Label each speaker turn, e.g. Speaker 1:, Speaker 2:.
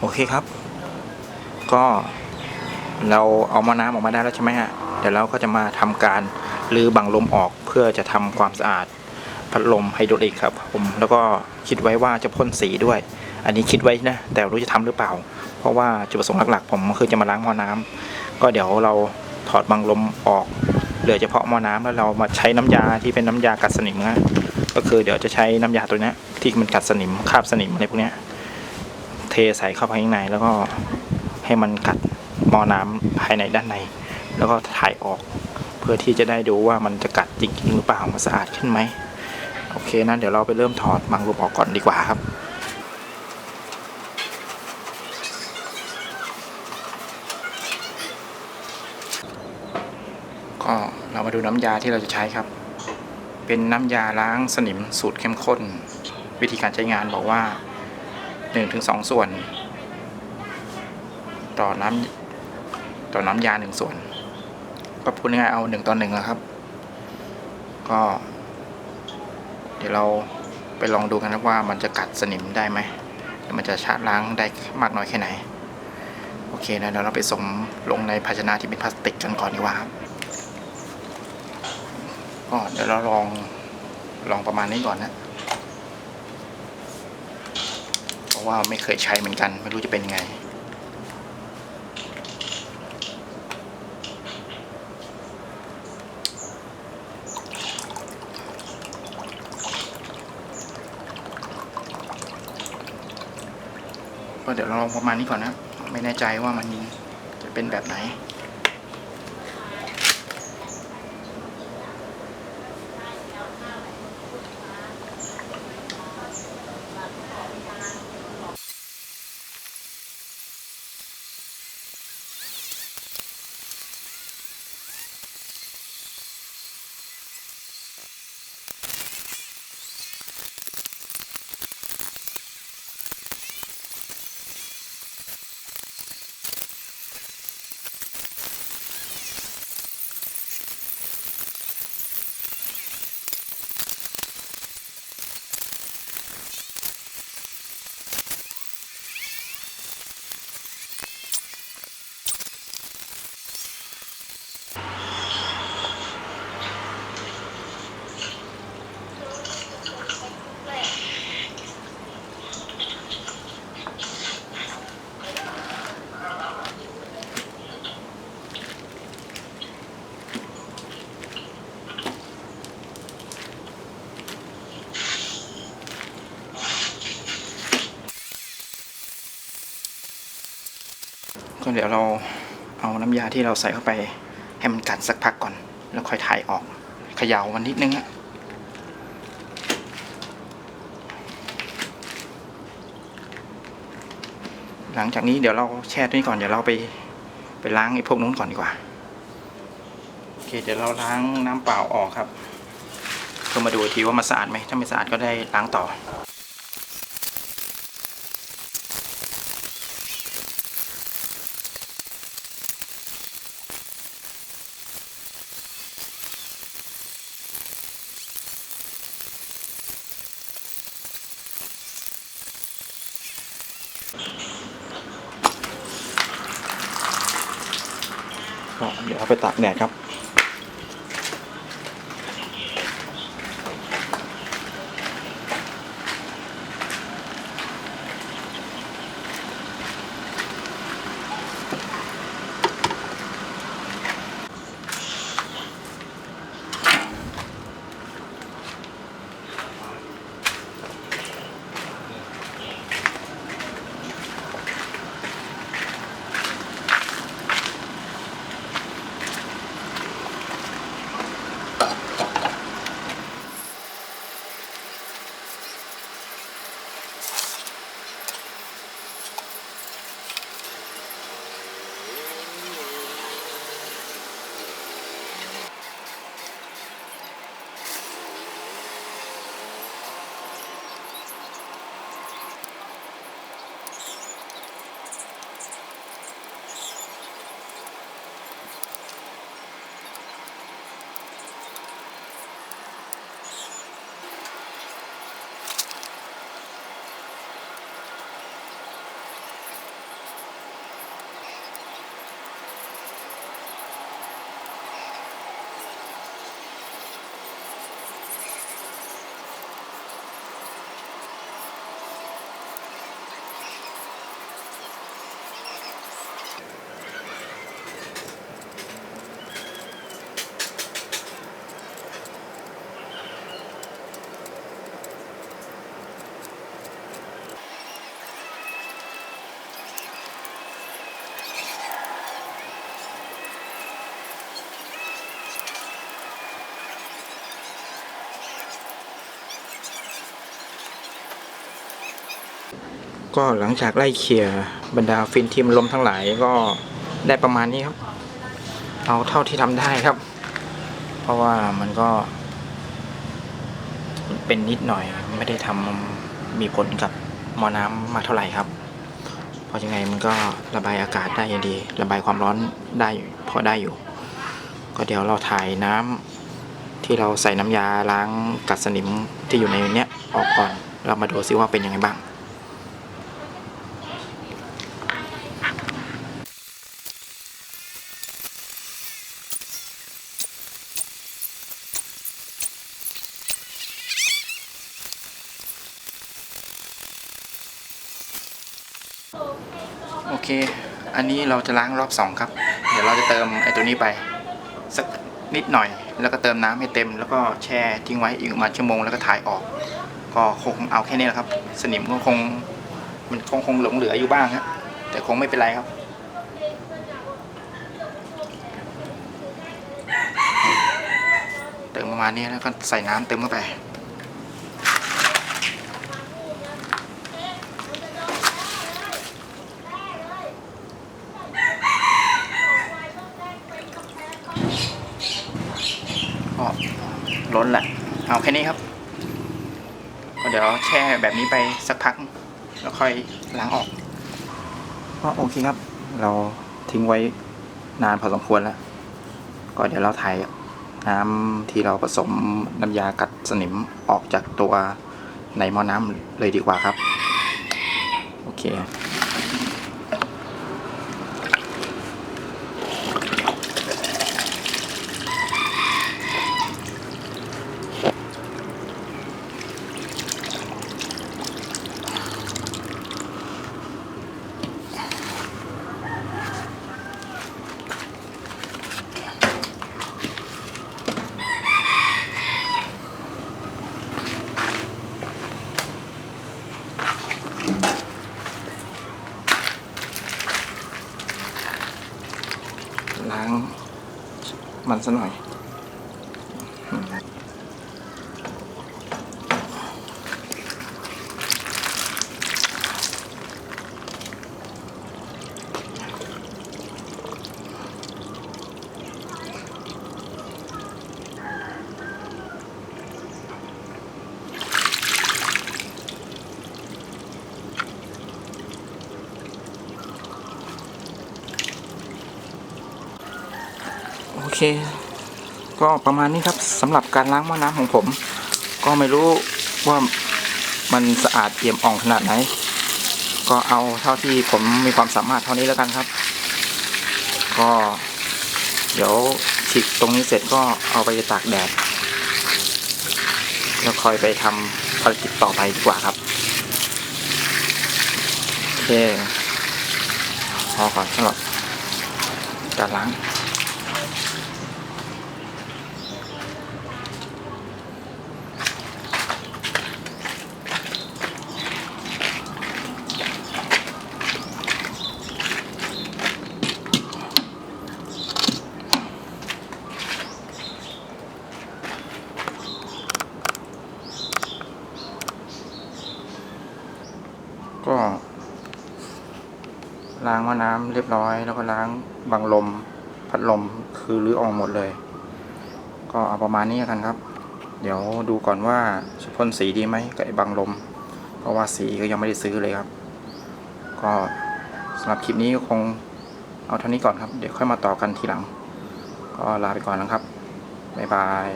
Speaker 1: โอเคครับ ก็เราเอามาน้ำออกมาได้แล้วใช่ไหมฮะเดี๋ยวเราก็จะมาทำการรื้อบังลมออกเพื่อจะทำความสะอาดพัดลมไฮดรอลิกครับผมแล้วก็คิดไว้ว่าจะพ่นสีด้วย อันนี้คิดไว้นะ แต่รู้จะทำหรือเปล่า เพราะว่าจุดประสงค์หลักๆ ผมคือจะมาล้างหม้อน้ำก็เดี๋ยวเราถอดบังลมออก เหลือเฉพาะหม้อน้ำแล้วเรามาใช้น้ำยาที่เป็นน้ำยากัดสนิมนะก็คือเดี๋ยวจะใช้น้ำยาตัวนี้ที่มันกัดสนิมคาบสนิมอะไรพวกนี้ ใส่เข้าไปข้างในแล้วก็ให้มันกัดม้อน้ำภายในด้านใน แล้วก็ถ่ายออก เพื่อที่จะได้ดูว่ามันจะกัดจริงๆหรือเปล่ามันสะอาดขึ้นไหมโอเคนะเดี๋ยวเราไปเริ่มถอดมังลมออกก่อนดีกว่าครับก็เรามาดูน้ำยาที่เราจะใช้ครับ เป็นน้ำยาล้างสนิมสูตรเข้มข้น วิธีการใช้งานบอกว่า หนึ่งถึงสองส่วน ต่อน้ำต่อน้ำยาหนึ่งส่วน ก็พูดง่ายเอาหนึ่งต่อหนึ่งอะครับ ก็ เดี๋ยวเราไปลองดูกันนะว่ามันจะกัดสนิมได้ไหมแล้วมันจะชาล้างได้มากน้อยแค่ไหน โอเคนะเดี๋ยวเราไปสมลงในภาชนะที่เป็นพลาสติกกันก่อนดีกว่าครับก็เดี๋ยวเราลองลองประมาณนี้ก่อนนะ เพราะ ว่าไม่เคยใช้เหมือนกัน ไม่รู้จะเป็นยังไง ก็เดี๋ยวเราลองประมาณนี้ก่อนนะ ไม่แน่ใจว่ามันจะเป็นแบบไหน ก็เดี๋ยวเราเอาน้ำยาที่เราใส่เข้าไปให้มันกัดสักพักก่อน แล้วค่อยถ่ายออกเขย่ามันนิดนึงอะหลังจากนี้เดี๋ยวเราแช่ตัวนี้ก่อนเดี๋ยวเราไปไปล้างไอ้พวกนู้นก่อนดีกว่าโอเคเดี๋ยวเราล้างน้ำเปล่าออกครับเพื่อมาดูทีว่ามันสะอาดไหมถ้าไม่สะอาดก็ได้ล้างต่อ เดี๋ยวเอาไปตากแดดครับ ก็หลังจากไล่เคลียบรรดาฟินทีมลมทั้งหลายก็ได้ประมาณนี้ครับ เอาเท่าที่ทำได้ครับ เพราะว่ามันก็ เป็นนิดหน่อยไม่ได้ทำมีผลกับมอน้ำมาเท่าไหร่ครับ เพราะยังไงมันก็ระบายอากาศได้อย่างดี ระบายความร้อนได้พอได้อยู่ ก็เดี๋ยวเราถ่ายน้ำที่เราใส่น้ำยาล้างกัดสนิมที่อยู่ในเนี้ยออกก่อนเรามาดูซิว่าเป็นยังไงบ้าง เค อันนี้เราจะล้างรอบสองครับ เดี๋ยวเราจะเติมไอ้ตัวนี้ไป สักนิดหน่อย แล้วก็เติมน้ำให้เต็ม แล้วก็แช่ทิ้งไว้อีกประมาณชั่วโมงแล้วก็ถ่ายออก ก็คงเอาแค่นี้แหละครับ สนิมก็คงมันคงคงหลงเหลืออยู่บ้างครับแต่คงไม่เป็นไรครับเติมประมาณนี้แล้วก็ใส่น้ำเติมเข้าไป ก็ล้นแหละ เอาแค่นี้ครับก็เดี๋ยวแช่แบบนี้ไปสักพัก แล้วค่อยล้างออกก็โอเคครับ เราทิ้งไว้นานพอสมควรแล้ว ก็เดี๋ยวเราถ่ายน้ำที่เราผสมน้ำยากัดสนิมออกจากตัวในหม้อน้ำเลยดีกว่าครับ โอเค ล้าง มันซะหน่อย เค ก็ประมาณนี้ครับสำหรับการล้างหม้อน้ำของผม ก็ไม่รู้ว่ามันสะอาดเอี่ยมอ่องขนาดไหน ก็เอาเท่าที่ผมมีความสามารถเท่านี้แล้วกันครับ ก็ เดี๋ยวฉีกตรงนี้เสร็จก็เอาไปตากแดดแล้วคอยไปทำภารกิจต่อไปดีกว่าครับโอเคพอก่อนสำหรับการล้าง ก็ ล้างหม้อน้ำเรียบร้อย แล้วก็ล้างบังลม พัดลมคือรื้อออกหมดเลย ก็เอาประมาณนี้กันครับ เดี๋ยวดูก่อนว่าจะพ่นสีดีไหมกับไอ้บังลม เพราะว่าสีก็ยังไม่ได้ซื้อเลยครับ ก็สำหรับคลิปนี้ก็คงเอาเท่านี้ก่อนครับ เดี๋ยวค่อยมาต่อกันทีหลัง ก็ลาไปก่อนนะครับบ๊ายบาย